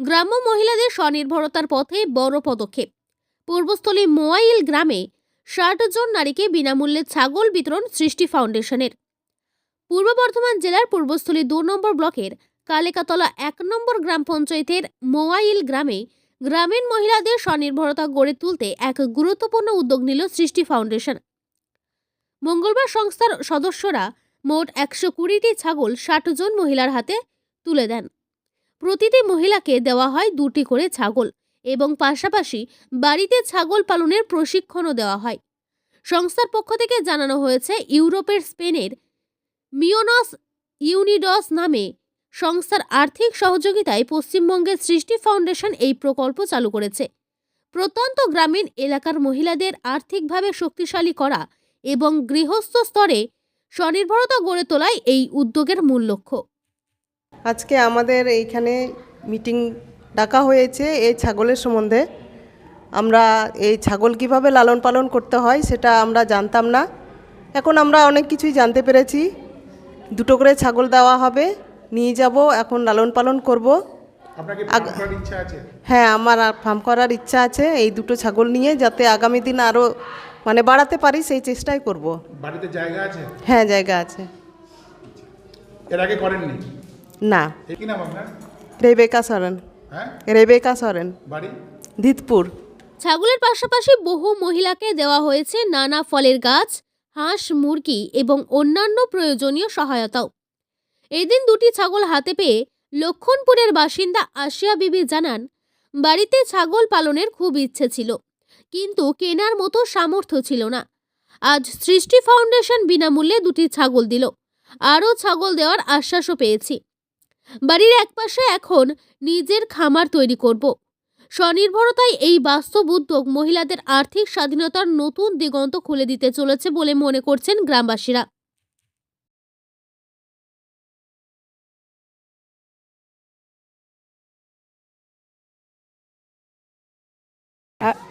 গ্রাম্য মহিলাদের স্বনির্ভরতার পথে বড় পদক্ষেপ। পূর্বস্থলী মোয়াইল গ্রামে ষাট জন নারীকে বিনামূল্যে ছাগল বিতরণ সৃষ্টি ফাউন্ডেশনের। পূর্ব বর্ধমান জেলার পূর্বস্থলী দু নম্বর ব্লকের কালেকাতলা এক নম্বর গ্রাম পঞ্চায়েতের মোয়াইল গ্রামে গ্রামীণ মহিলাদের স্বনির্ভরতা গড়ে তুলতে এক গুরুত্বপূর্ণ উদ্যোগ নিল সৃষ্টি ফাউন্ডেশন। মঙ্গলবার সংস্থার সদস্যরা মোট একশো কুড়িটি ছাগল ষাট জন মহিলার হাতে তুলে দেন। প্রতিটি মহিলাকে দেওয়া হয় দুটি করে ছাগল এবং পাশাপাশি বাড়িতে ছাগল পালনের প্রশিক্ষণও দেওয়া হয়। সংস্থার পক্ষ থেকে জানানো হয়েছে, ইউরোপের স্পেনের মিওনস ইউনিডস নামে সংস্থার আর্থিক সহযোগিতায় পশ্চিমবঙ্গের সৃষ্টি ফাউন্ডেশন এই প্রকল্প চালু করেছে। প্রত্যন্ত গ্রামীণ এলাকার মহিলাদের আর্থিকভাবে শক্তিশালী করা এবং গৃহস্থ স্তরে স্বনির্ভরতা গড়ে তোলাই এই উদ্যোগের মূল লক্ষ্য। আজকে আমাদের এইখানে মিটিং ডাকা হয়েছে এই ছাগলের সম্বন্ধে। আমরা এই ছাগল কীভাবে লালন পালন করতে হয় সেটা আমরা জানতাম না। এখন আমরা অনেক কিছুই জানতে পেরেছি। দুটো করে ছাগল দেওয়া হবে নিয়ে যাব এখন লালন পালন করব। হ্যাঁ আমার ফার্ম করার ইচ্ছা আছে এই দুটো ছাগল নিয়ে যাতে আগামী দিন আরও মানে বাড়াতে পারি সেই চেষ্টাই করব। বাড়িতে জায়গা আছে? হ্যাঁ জায়গা আছে। এর আগে করেননি? না। কি নাম আপনার? রেবেকা সরেন। হ্যাঁ? রেবেকা সরেন। বাড়ি? ধিতপুর। ছাগলের পাশাপাশি বহু মহিলাকে দেওয়া হয়েছে নানা ফলের গাছ হাঁস মুরগি এবং অন্যান্য প্রয়োজনীয় সহায়তাও। এদিন দুটি ছাগল হাতে পেয়ে লক্ষণপুরের বাসিন্দা আশিয়া বিবি জানান বাড়িতে ছাগল পালনের খুব ইচ্ছে ছিল কিন্তু কেনার মতো সামর্থ্য ছিল না। আজ সৃষ্টি ফাউন্ডেশন বিনামূল্যে দুটি ছাগল দিল। আরও ছাগল দেওয়ার আশ্বাসও পেয়েছি। বাড়ির একপাশে এখন নিজের খামার তৈরি করব। স্বনির্ভরতায় এই বাস্তব উদ্যোগ মহিলাদের আর্থিক স্বাধীনতার নতুন দিগন্ত খুলে দিতে চলেছে বলে মনে করছেন গ্রামবাসীরা।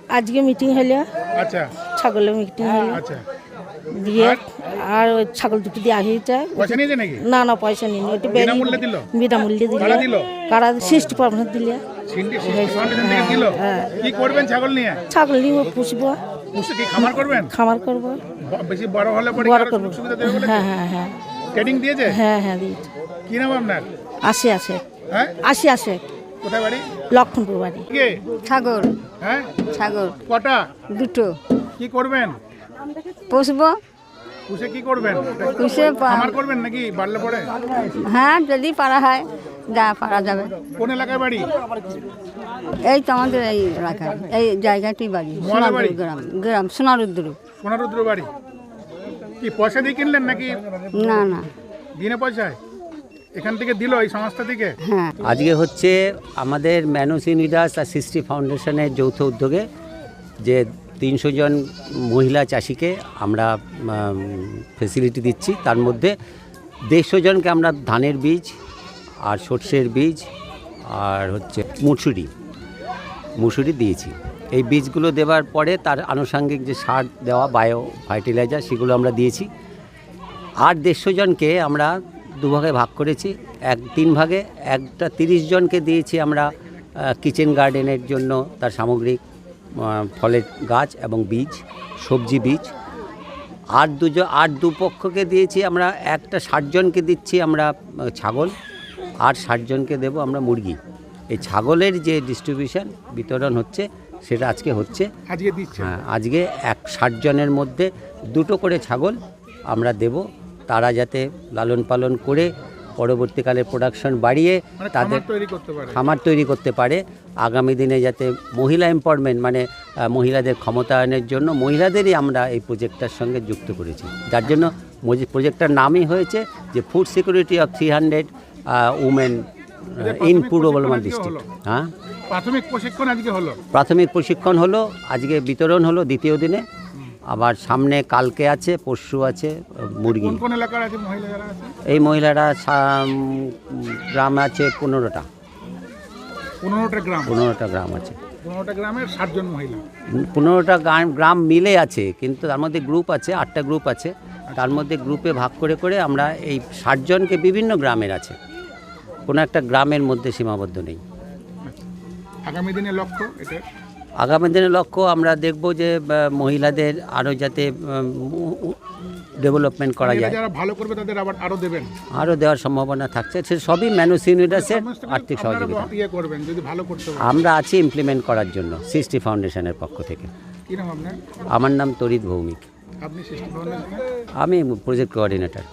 আজকে মিটিং হলো। আচ্ছা। ছাগলের মিটিং হলো। আচ্ছা। দিয়ে আর ওই ছাগল দুটো দিয়ে আহিটা পয়সা না না পয়সা নিন ওটা বিনামূল্যে দিল? বিনামূল্যে দিল। কারা দিল? কারা দিলে। হ্যাঁ। কি করবেন ছাগল নিয়ে? ছাগল নিয়ে পুষবো। খামার করবেন? খামার করব। বেশি বড় হলে পরে বড় করব। হ্যাঁ হ্যাঁ হ্যাঁ। ট্রেনিং দিয়েছে? হ্যাঁ হ্যাঁ দিয়েছে। কি নাম আপনার? আসে আসে। হ্যাঁ? আসে আসে। কোথায় বাড়ি? লক্ষণপুর বাড়ি। কে? ছাগল। হ্যাঁ? ছাগল। কটা? দুটো। কি করবেন? পুষবো। পুষে কি করবেন? পুষে খামার করবেন নাকি বাড়লে পরে হ্যাঁ যদি পারা হয় যা পারা যাবে। কোন এলাকায় বাড়ি? এই তো আমাদের এই এলাকায় এই জায়গাটি বাড়ি সোনারুদ্র গ্রাম গ্রাম সোনারুদ্র। সোনারুদ্র বাড়ি। কি পয়সা দিয়ে কিনলেন নাকি? না না। বিনা পয়সায়? এখান থেকে দিল এই সংস্থা থেকে? হ্যাঁ। আজকে হচ্ছে আমাদের ম্যানুস ইউনিডাস আর সৃষ্টি ফাউন্ডেশনের যৌথ উদ্যোগে যে তিনশো জন মহিলা চাষিকে আমরা ফেসিলিটি দিচ্ছি। তার মধ্যে দেড়শো জনকে আমরা ধানের বীজ আর সর্ষের বীজ আর হচ্ছে মুসুরি মুসুরি দিয়েছি। এই বীজগুলো দেওয়ার পরে তার আনুষঙ্গিক যে সার দেওয়া, বায়ো ফার্টিলাইজার, সেগুলো আমরা দিয়েছি। আর দেড়শো জনকে আমরা দুভাগে ভাগ করেছি। এক, তিন ভাগে, একটা তিরিশ জনকে দিয়েছি আমরা কিচেন গার্ডেনের জন্য তার সামগ্রিক ফলের গাছ এবং বীজ সবজি বীজ। আর দুজন আর দুপক্ষকে দিয়েছি আমরা একটা ষাটজনকে দিচ্ছি আমরা ছাগল আর ষাট জনকে দেবো আমরা মুরগি। এই ছাগলের যে ডিস্ট্রিবিউশন বিতরণ হচ্ছে সেটা আজকে হচ্ছে। আজকে দিচ্ছে। হ্যাঁ আজকে এক ষাটজনের মধ্যে দুটো করে ছাগল আমরা দেব। তারা যাতে লালন পালন করে পরবর্তীকালে প্রোডাকশন বাড়িয়ে মানে তাদের খামার তৈরি করতে পারে। খামার তৈরি করতে পারে। আগামী দিনে যাতে মহিলা এম্পাওয়ারমেন্ট মানে মহিলাদের ক্ষমতায়নের জন্য মহিলাদেরই আমরা এই প্রজেক্টটার সঙ্গে যুক্ত করেছি। যার জন্য প্রজেক্টটার নামই হয়েছে যে food security of three hundred women in Purba Bardhaman district হ্যাঁ? প্রাথমিক প্রশিক্ষণ আজকে হলো। প্রাথমিক প্রশিক্ষণ হলো আজকে বিতরণ হলো দ্বিতীয় দিনে। আবার সামনে কালকে আছে পরশু আছে মুরগি। কোন কোন এলাকার আছে মহিলা এই মহিলারা গ্রাম আছে পনেরোটা। পনেরোটা গ্রাম। পনেরোটা গ্রাম আছে। পনেরোটা গ্রামের ষাট মহিলা। পনেরোটা গ্রাম গ্রাম মিলে আছে কিন্তু তার মধ্যে গ্রুপ আছে আটটা গ্রুপ আছে। তার মধ্যে গ্রুপে ভাগ করে করে আমরা এই ষাট জনকে বিভিন্ন গ্রামের আছে। কোনো একটা গ্রামের মধ্যে সীমাবদ্ধ নেই। আগামী দিনে লক্ষ্য এটা আগামী দিনের লক্ষ্য আমরা দেখব যে মহিলাদের আরও যাতে ডেভেলপমেন্ট করা যায়। যারা ভালো করবে তাদের আবার আরও দেবেন। আরও দেওয়ার সম্ভাবনা থাকছে। সে সবই ম্যানুস ইউনিটাসের আর্থিক সহযোগিতা। ইয়ে করবেন যদি ভালো করতে আমরা আছি ইমপ্লিমেন্ট করার জন্য সৃষ্টি ফাউন্ডেশনের পক্ষ থেকে। আমার নাম তরিত ভৌমিক। আমি প্রজেক্ট কোঅর্ডিনেটর